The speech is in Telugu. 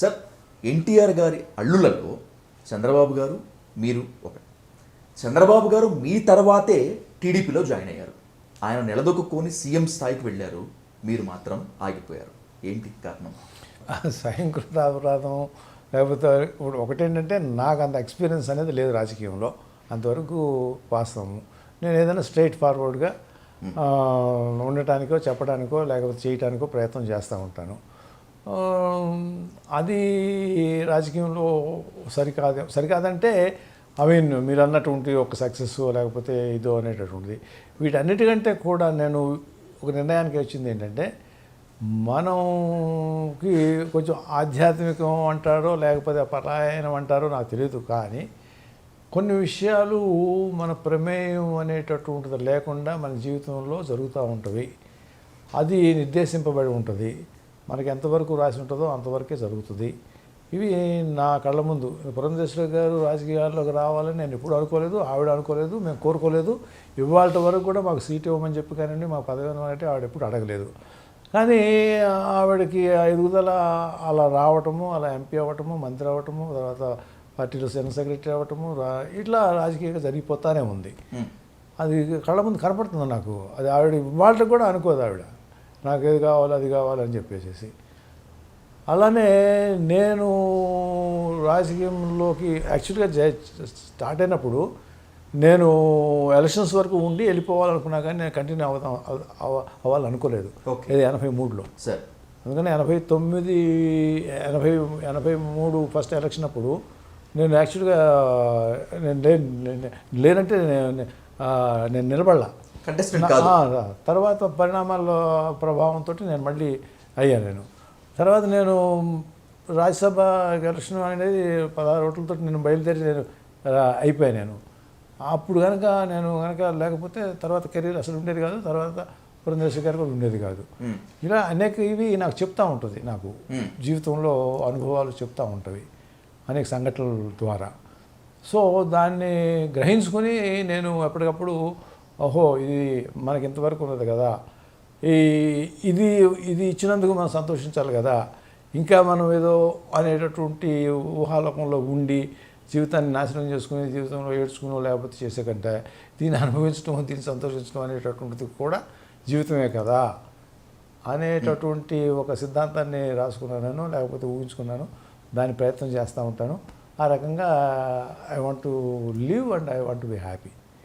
సార్ ఎన్టీఆర్ గారి అల్లులలో చంద్రబాబు గారు మీరు ఒక చంద్రబాబు గారు మీ తర్వాతే టీడీపీలో జాయిన్ అయ్యారు. ఆయన నిలదొక్కుని సీఎం స్థాయికి వెళ్ళారు. మీరు మాత్రం ఆగిపోయారు. ఏంటి కారణం? స్వయంకృత అపరాధం లేకపోతే ఇప్పుడు ఒకటేంటంటే నాకు అంత ఎక్స్పీరియన్స్ అనేది లేదు రాజకీయంలో. అంతవరకు వాస్తవం. నేను ఏదైనా స్ట్రైట్ ఫార్వర్డ్గా ఉండటానికో చెప్పడానికో లేకపోతే చేయటానికో ప్రయత్నం చేస్తూ ఉంటాను. అది రాజకీయంలో సరికాదు సరికాదంటే ఐ మీన్ మీరు అన్నటువంటి ఒక సక్సెస్ లేకపోతే ఇదో అనేటటువంటిది. వీటన్నిటికంటే కూడా నేను ఒక నిర్ణయానికి వచ్చింది ఏంటంటే మనకి కొంచెం ఆధ్యాత్మికం అంటారో లేకపోతే పరాయణం అంటారో నాకు తెలియదు కానీ కొన్ని విషయాలు మన ప్రమేయం అనేటటువంటిది లేకుండా మన జీవితంలో జరుగుతూ ఉంటుంది అది నిర్దేశింపబడి ఉంటుంది. మనకి ఎంతవరకు రాసి ఉంటుందో అంతవరకే జరుగుతుంది. ఇవి నా కళ్ళ ముందు. పురంధేశ్వర గారు రాజకీయాల్లోకి రావాలని నేను ఎప్పుడు అనుకోలేదు ఆవిడ అనుకోలేదు మేము కోరుకోలేదు. ఇవాళ వరకు కూడా మాకు సీట్ ఇవ్వమని చెప్పి కానీ మా పదవి అంటే ఆవిడ ఎప్పుడు అడగలేదు. కానీ ఆవిడకి ఎదుగుదల అలా రావటము అలా ఎంపీ అవ్వటము మంత్రి అవ్వటము తర్వాత పార్టీలో జనరల్ సెక్రటరీ అవ్వటము ఇట్లా రాజకీయంగా జరిగిపోతానే ఉంది. అది కళ్ళ ముందు కనపడుతుంది నాకు. అది ఆవిడ వాళ్ళకి కూడా అనుకోదు ఆవిడ. నాకు ఏది కావాలి అది కావాలని చెప్పేసి అలానే నేను రాజకీయంలోకి యాక్చువల్గా జై- స్టార్ట్ అయినప్పుడు నేను ఎలక్షన్స్ వరకు ఉండి వెళ్ళిపోవాలనుకున్నా కానీ నేను కంటిన్యూ అవుతాం అవ- అవ్వాలనుకోలేదు. ఇది ఎనభై మూడులో. సార్. అందుకని ఎనభై తొమ్మిది ఎనభై ఎనభై మూడు ఫస్ట్ ఎలక్షన్ అప్పుడు నేను యాక్చువల్గా నేను లేను నేను- లేనంటే నేను నిలబడలా. కంటెస్టెంట్ కాదు. ఆ, తర్వాత పరిణామాల ప్రభావంతో నేను మళ్ళీ అయ్యాను నేను. తర్వాత నేను రాజ్యసభ ఎలక్షన్ అనేది పదహారు ఓట్లతో నేను బయలుదేరి నేను అయిపోయాను నేను. అప్పుడు కనుక నేను కనుక లేకపోతే తర్వాత కెరీర్ అసలు ఉండేది కాదు తర్వాత పురంధేశ్వరి గారు కూడా ఉండేది కాదు. ఇలా అనేక ఇవి నాకు చెప్తా ఉంటుంది నాకు. జీవితంలో అనుభవాలు చెప్తా ఉంటవి అనేక సంఘటనల ద్వారా. సో దాన్ని గ్రహించుకొని నేను ఎప్పటికప్పుడు ఓహో ఇది మనకి ఇంతవరకు ఉన్నది కదా. ఈ ఇది ఇది ఇచ్చినందుకు మనం సంతోషించాలి కదా. ఇంకా మనం ఏదో అనేటటువంటి ఊహాలోకంలో ఉండి జీవితాన్ని నాశనం చేసుకుని జీవితంలో ఏడ్చుకుని లేకపోతే చేసే కంటే దీన్ని అనుభవించడం దీన్ని సంతోషించడం అనేటటువంటిది కూడా జీవితమే కదా. అనేటటువంటి ఒక సిద్ధాంతాన్ని రాసుకున్నాను లేకపోతే ఊహించుకున్నాను దాని ప్రయత్నం చేస్తూ ఉంటాను. ఆ రకంగా I want live and I want be happy